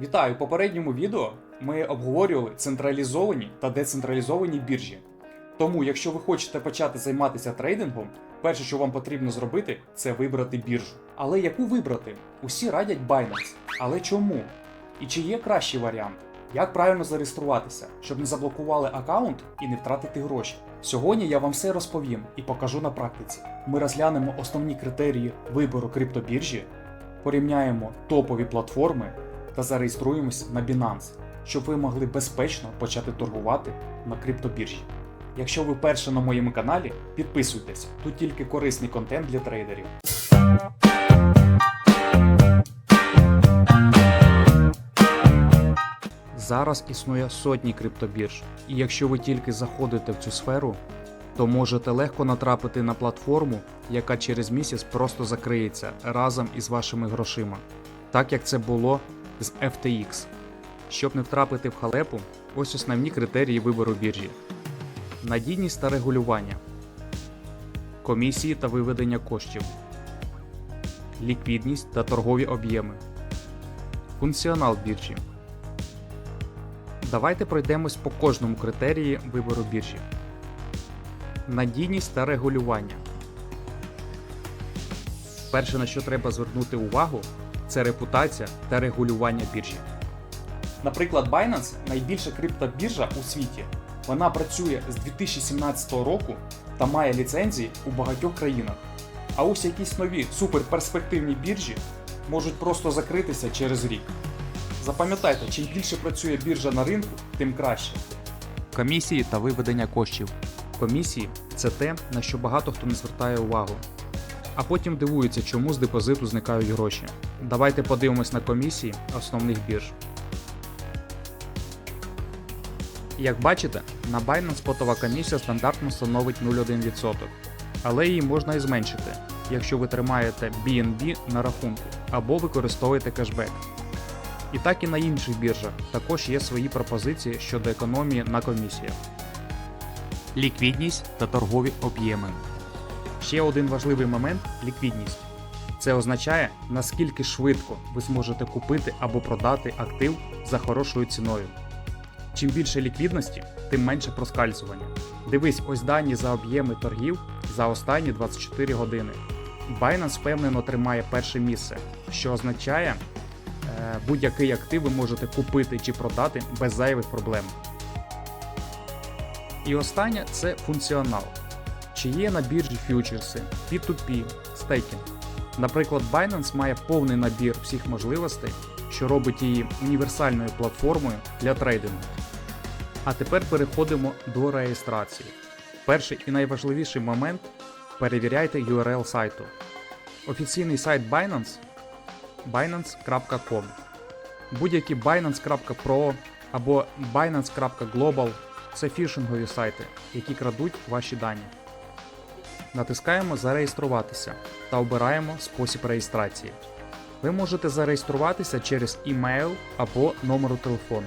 Вітаю! У попередньому відео ми обговорювали централізовані та децентралізовані біржі. Тому, якщо ви хочете почати займатися трейдингом, перше, що вам потрібно зробити, це вибрати біржу. Але яку вибрати? Усі радять Binance. Але чому? І чи є кращий варіант? Як правильно зареєструватися, щоб не заблокували аккаунт і не втратити гроші? Сьогодні я вам все розповім і покажу на практиці. Ми розглянемо основні критерії вибору криптобіржі, порівняємо топові платформи та зареєструємося на Binance, щоб ви могли безпечно почати торгувати на криптобіржі. Якщо ви перше на моєму каналі, підписуйтесь, тут тільки корисний контент для трейдерів. Зараз існує сотні криптобірж, і якщо ви тільки заходите в цю сферу, то можете легко натрапити на платформу, яка через місяць просто закриється разом із вашими грошима, так як це було з FTX. Щоб не втрапити в халепу, ось основні критерії вибору біржі: надійність та регулювання, комісії та виведення коштів, ліквідність та торгові об'єми, функціонал біржі. Давайте пройдемось по кожному критерії вибору біржі. Надійність та регулювання. Перше, на що треба звернути увагу, це репутація та регулювання біржі. Наприклад, Binance найбільша криптобіржа у світі. Вона працює з 2017 року та має ліцензії у багатьох країнах. А ось якісь нові суперперспективні біржі можуть просто закритися через рік. Запам'ятайте, чим більше працює біржа на ринку, тим краще. Комісії та виведення коштів. Комісії це те, на що багато хто не звертає увагу. А потім дивуються, чому з депозиту зникають гроші. Давайте подивимось на комісії основних бірж. Як бачите, на Binance спотова комісія стандартно становить 0,1%, але її можна і зменшити, якщо ви тримаєте BNB на рахунку або використовуєте кешбек. І так і на інших біржах також є свої пропозиції щодо економії на комісіях. Ліквідність та торгові об'єми. Ще один важливий момент ліквідність. Це означає, наскільки швидко ви зможете купити або продати актив за хорошою ціною. Чим більше ліквідності, тим менше проскальзування. Дивись, ось дані за об'єми торгів за останні 24 години. Binance впевнено тримає перше місце, що означає, е, будь-який актив ви можете купити чи продати без зайвих проблем. І останнє це функціонал. Чи є на біржі фьючерси, P2P, стейкінг. Наприклад, Binance має повний набір всіх можливостей, що робить її універсальною платформою для трейдингу. А тепер переходимо до реєстрації. Перший і найважливіший момент перевіряйте URL сайту. Офіційний сайт Binance binance.com. Будь-які binance.pro або binance.global це фішингові сайти, які крадуть ваші дані. Натискаємо Зареєструватися та обираємо спосіб реєстрації. Ви можете зареєструватися через email або номеру телефону.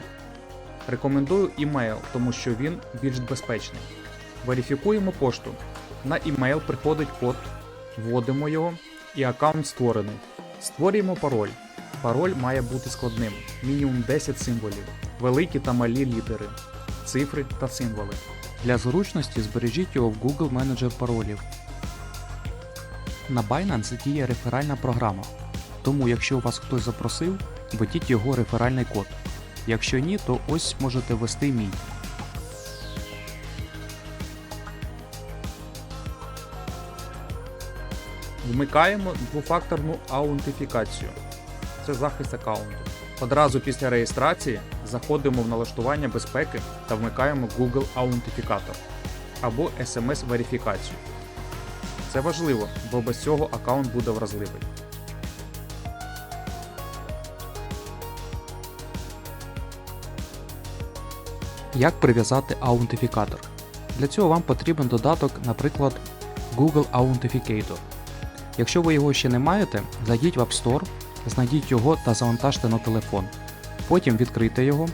Рекомендую email, тому що він більш безпечний. Верифікуємо пошту. На email приходить код, вводимо його і аккаунт створений. Створюємо пароль. Пароль має бути складним, мінімум 10 символів, великі та малі літери, цифри та символи. Для зручності збережіть його в Google менеджер паролів. На Binance діє реферальна програма, тому якщо вас хтось запросив, введіть його реферальний код. Якщо ні, то ось можете ввести мій. Вмикаємо двофакторну аутентифікацію. Це захист аккаунту. Одразу після реєстрації заходимо в налаштування безпеки та вмикаємо Google Аутентифікатор або SMS верифікацію. Це важливо, бо без цього аккаунт буде вразливий. Як прив'язати аутентифікатор? Для цього вам потрібен додаток, наприклад, Google Authenticator. Якщо ви його ще не маєте, зайдіть в App Store, знайдіть його та завантажте на телефон. Потім відкрийте його.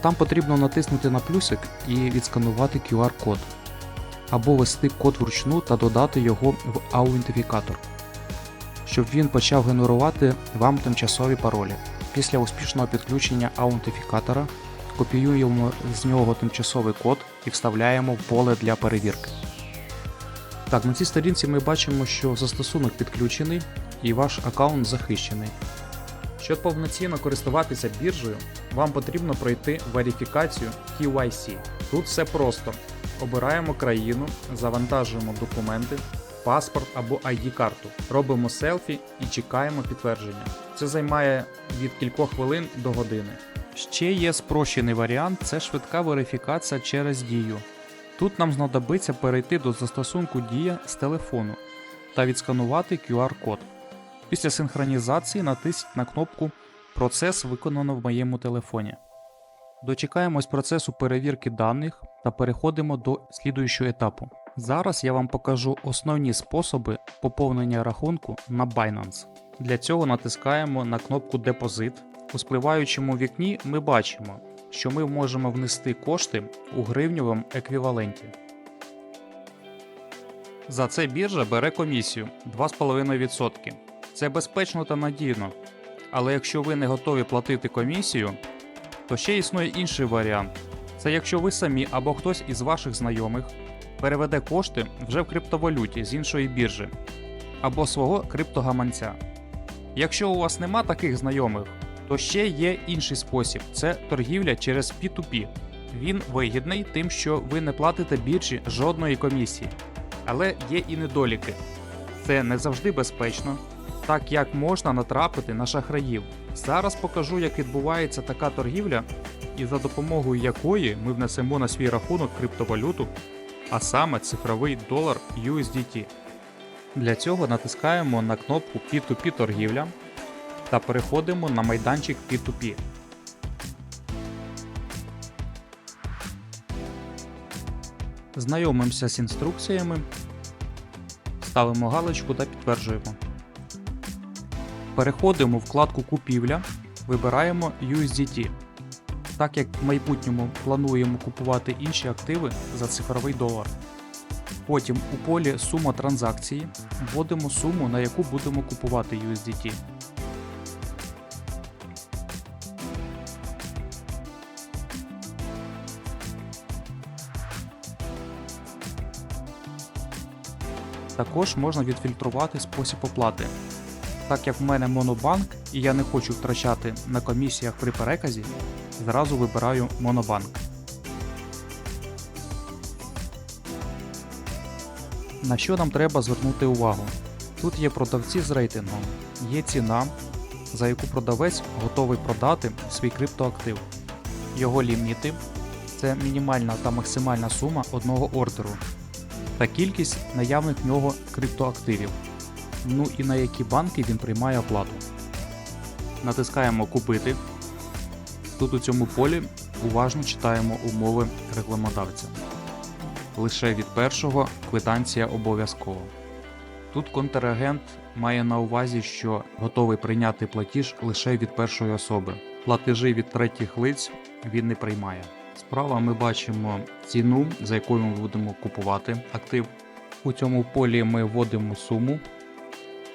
Там потрібно натиснути на плюсик і відсканувати QR-код. Або ввести код вручну та додати його в аутентифікатор, щоб він почав генерувати вам тимчасові паролі. Після успішного підключення аутентифікатора копіюємо з нього тимчасовий код і вставляємо в поле для перевірки. Так, на цій сторінці ми бачимо, що застосунок підключений і ваш аккаунт захищений. Щоб повноцінно користуватися біржею, вам потрібно пройти верифікацію KYC. Тут все просто. Обираємо країну, завантажуємо документи, паспорт або ID-карту, робимо селфі і чекаємо підтвердження. Це займає від кількох хвилин до години. Ще є спрощений варіант це швидка верифікація через дію. Тут нам знадобиться перейти до застосунку Дія з телефону та відсканувати QR-код. Після синхронізації натисніть на кнопку Процес виконано в моєму телефоні. Дочекаємось процесу перевірки даних та переходимо до слідуючого етапу. Зараз я вам покажу основні способи поповнення рахунку на Binance. Для цього натискаємо на кнопку Депозит. У спливаючому вікні ми бачимо, що ми можемо внести кошти у гривневому еквіваленті. За це біржа бере комісію 2,5%. Це безпечно та надійно. Але якщо ви не готові платити комісію, то ще існує інший варіант. Це якщо ви самі або хтось із ваших знайомих переведе кошти вже в криптовалюті з іншої біржі або свого криптогаманця. Якщо у вас нема таких знайомих, то ще є інший спосіб це торгівля через P2P. Він вигідний тим, що ви не платите біржі жодної комісії. Але є і недоліки. Це не завжди безпечно, так як можна натрапити на шахраїв. Зараз покажу, як відбувається така торгівля, і за допомогою якої ми внесемо на свій рахунок криптовалюту, а саме цифровий долар USDT. Для цього натискаємо на кнопку P2P торгівля та переходимо на майданчик P2P. Знайомимося з інструкціями, ставимо галочку та підтверджуємо. Переходимо вкладку Купівля, вибираємо USDT. Так як в майбутньому плануємо купувати інші активи за цифровий долар. Потім у полі Сума транзакції вводимо суму, на яку будемо купувати USDT. Також можна відфільтрувати спосіб оплати. Так як в мене монобанк і я не хочу втрачати на комісіях при переказі, зразу вибираю монобанк. На що нам треба звернути увагу? Тут є продавці з рейтингом, є ціна, за яку продавець готовий продати свій криптоактив, його ліміти це мінімальна та максимальна сума одного ордеру, та кількість наявних в нього криптоактивів, ну і на які банки він приймає оплату. Натискаємо Купити. Тут у цьому полі уважно читаємо умови рекламодавця. Лише від першого квитанція обов'язково. Тут контрагент має на увазі, що готовий прийняти платіж лише від першої особи. Платежі від третіх лиць він не приймає. Справа ми бачимо ціну, за якою ми будемо купувати актив. У цьому полі ми вводимо суму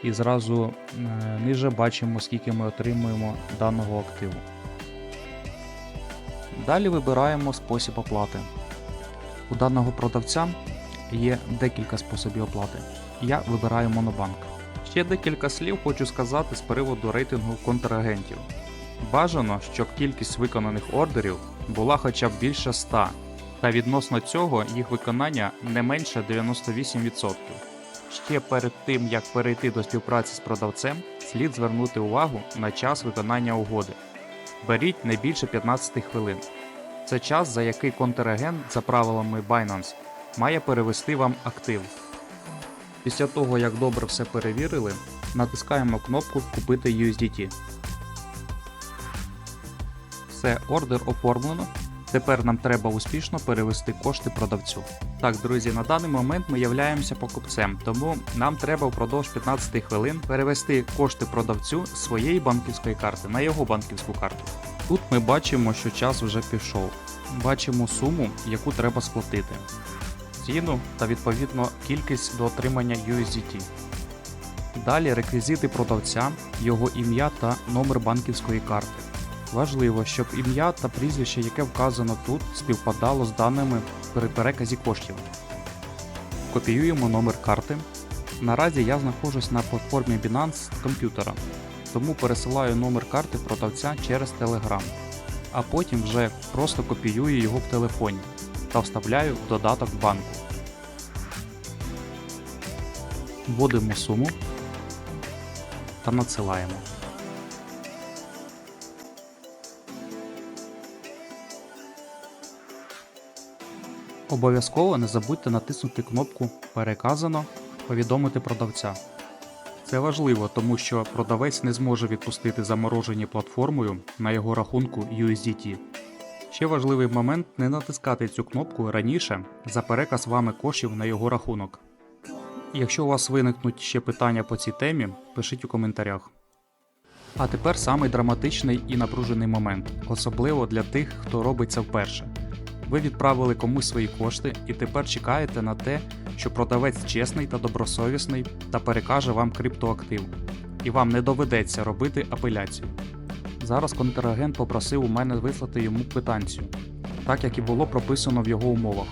і зразу е, ниже бачимо, скільки ми отримуємо даного активу. Далі вибираємо спосіб оплати. У даного продавця є декілька способів оплати. Я вибираю Монобанк. Ще декілька слів хочу сказати з приводу рейтингу контрагентів. Бажано, щоб кількість виконаних ордерів була хоча б більше 100, та відносно цього їх виконання не менше 98%. Ще перед тим як перейти до співпраці з продавцем, слід звернути увагу на час виконання угоди. Беріть не більше 15 хвилин. Це час, за який контрагент за правилами Binance має перевести вам актив. Після того, як добре все перевірили, натискаємо кнопку Купити USDT. Все, ордер оформлено. Тепер нам треба успішно перевести кошти продавцю. Так, друзі, на даний момент ми являємося покупцем, тому нам треба впродовж 15 хвилин перевести кошти продавцю з своєї банківської карти на його банківську карту. Тут ми бачимо, що час вже пішов. Бачимо суму, яку треба сплатити, ціну та відповідно кількість до отримання USDT. Далі реквізити продавця, його ім'я та номер банківської карти. Важливо, щоб ім'я та прізвище, яке вказано тут, співпадало з даними при переказі коштів. Копіюємо номер карти. Наразі я знаходжусь на платформі Binance з комп'ютера, тому пересилаю номер карти продавця через Telegram, а потім вже просто копіюю його в телефоні та вставляю в додаток банку. Вводимо суму та надсилаємо. Обов'язково не забудьте натиснути кнопку Переказано повідомити продавця. Це важливо, тому що продавець не зможе відпустити заморожені платформою на його рахунку USDT. Ще важливий момент не натискати цю кнопку раніше за переказ вами коштів на його рахунок. Якщо у вас виникнуть ще питання по цій темі, пишіть у коментарях. А тепер самий драматичний і напружений момент, особливо для тих, хто робить це вперше. Ви відправили комусь свої кошти і тепер чекаєте на те, що продавець чесний та добросовісний та перекаже вам криптоактив, і вам не доведеться робити апеляцію. Зараз контрагент попросив у мене вислати йому квитанцію, так як і було прописано в його умовах.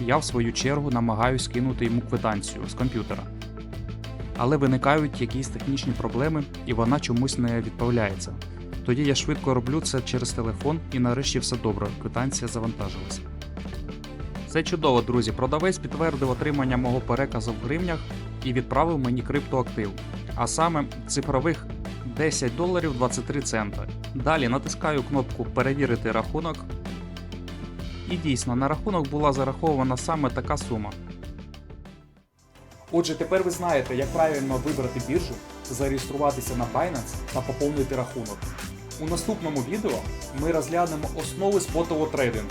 Я в свою чергу намагаюсь кинути йому квитанцію з комп'ютера. Але виникають якісь технічні проблеми і вона чомусь не відправляється. Тоді я швидко роблю це через телефон і нарешті все добре, квитанція завантажилася. Це чудово, друзі. Продавець підтвердив отримання мого переказу в гривнях і відправив мені криптоактив, а саме цифрових 10 доларів 23 цента. Далі натискаю кнопку Перевірити рахунок. І дійсно, на рахунок була зарахована саме така сума. Отже, тепер ви знаєте, як правильно вибрати біржу, зареєструватися на Binance та поповнити рахунок. У наступному відео ми розглянемо основи спотового трейдингу,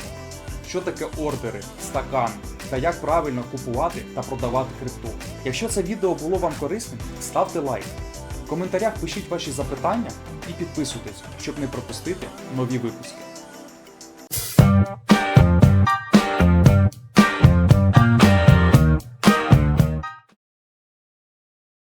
що таке ордери, стакан та як правильно купувати та продавати крипту. Якщо це відео було вам корисним, ставте лайк. В коментарях пишіть ваші запитання і підписуйтесь, щоб не пропустити нові випуски.